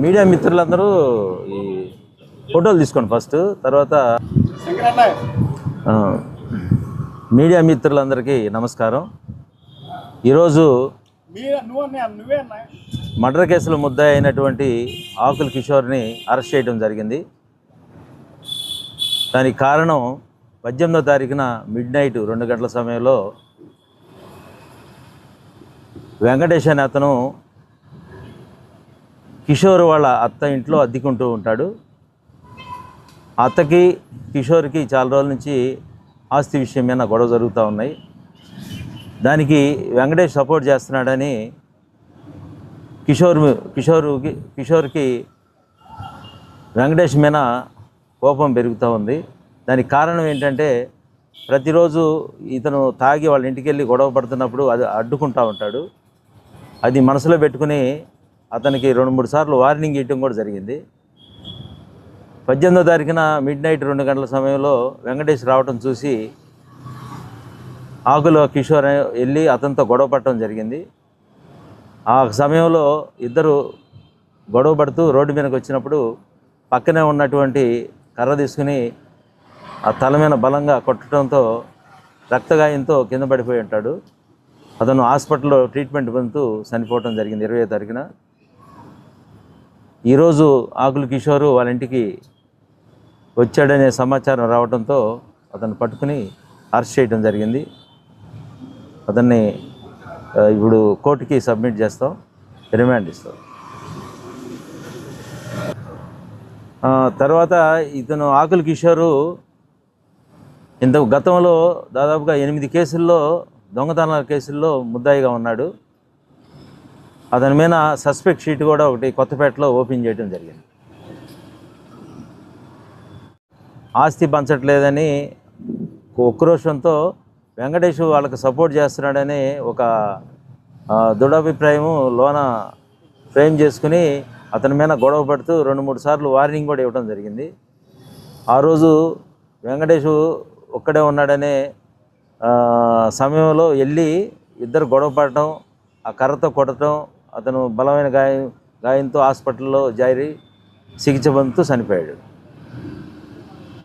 Media మిత్రులందరూ ఈ ఫోటోలు తీసుకోండి ఫస్ట్. తర్వాత మీడియా మిత్రులందరికీ నమస్కారం. ఈరోజు మర్డర్ కేసులో ముద్దాయి అయినటువంటి ఆకుల కిషోర్ని అరెస్ట్ చేయడం జరిగింది. దానికి కారణం పద్దెనిమిదో తారీఖున మిడ్ నైట్ రెండు గంటల సమయంలో వెంకటేష్ అనే అతను కిషోర్ వాళ్ళ అత్త ఇంట్లో అద్దెకుంటూ ఉంటాడు. అత్తకి కిషోర్కి చాలా రోజుల నుంచి ఆస్తి విషయం మీద గొడవ జరుగుతూ ఉన్నాయి. దానికి వెంకటేష్ సపోర్ట్ చేస్తున్నాడని కిషోర్ కిషోర్కి కిషోర్కి వెంకటేష్ మీద కోపం పెరుగుతూ ఉంది. దానికి కారణం ఏంటంటే ప్రతిరోజు ఇతను తాగి వాళ్ళ ఇంటికి వెళ్ళి గొడవ పడుతున్నప్పుడు అది అడ్డుకుంటూ ఉంటాడు. అది మనసులో పెట్టుకుని అతనికి రెండు మూడు సార్లు వార్నింగ్ ఇవ్వడం కూడా జరిగింది. పద్దెనిమిదో తారీఖున మిడ్ నైట్ రెండు గంటల సమయంలో వెంకటేష్ రావటం చూసి ఆకుల కిషోర్ వెళ్ళి అతనితో గొడవ పడటం జరిగింది. ఆ సమయంలో ఇద్దరు గొడవ పడుతూ రోడ్డు మీదకి వచ్చినప్పుడు పక్కనే ఉన్నటువంటి కర్ర తీసుకుని ఆ తల మీద బలంగా కొట్టడంతో రక్తగాయంతో కింద పడిపోయి ఉంటాడు. అతను హాస్పిటల్లో ట్రీట్మెంట్ పొందుతూ చనిపోవటం జరిగింది ఇరవై తారీఖున. ఈరోజు ఆకులు కిషోరు వాళ్ళ ఇంటికి వచ్చాడనే సమాచారం రావడంతో అతను పట్టుకుని అరెస్ట్ చేయడం జరిగింది. అతన్ని ఇప్పుడు కోర్టుకి సబ్మిట్ చేస్తాం రిమాండ్ ఇస్తాం. తర్వాత ఇతను ఆకుల కిషోరు ఇంత గతంలో దాదాపుగా ఎనిమిది కేసుల్లో దొంగతనాల కేసుల్లో ముద్దాయిగా ఉన్నాడు. అతని మీద సస్పెక్ట్ షీట్ కూడా ఒకటి కొత్తపేటలో ఓపెన్ చేయడం జరిగింది. ఆస్తి పంచట్లేదని ఉక్రోషంతో వెంకటేష్ వాళ్ళకి సపోర్ట్ చేస్తున్నాడని ఒక ఆ, లోన ఫ్రేమ్ చేసుకుని అతని మీద గొడవ పడుతూ రెండు మూడు సార్లు వార్నింగ్ కూడా ఇవ్వడం జరిగింది. ఆ రోజు వెంకటేష్ ఒక్కడే ఉన్నాడనే సమయంలో వెళ్ళి ఇద్దరు గొడవ పడటం ఆ కర్రతో కొట్టడం అతను బలమైన గాయం గాయంతో హాస్పిటల్లో జారి చికిత్స పొందుతూ చనిపోయాడు.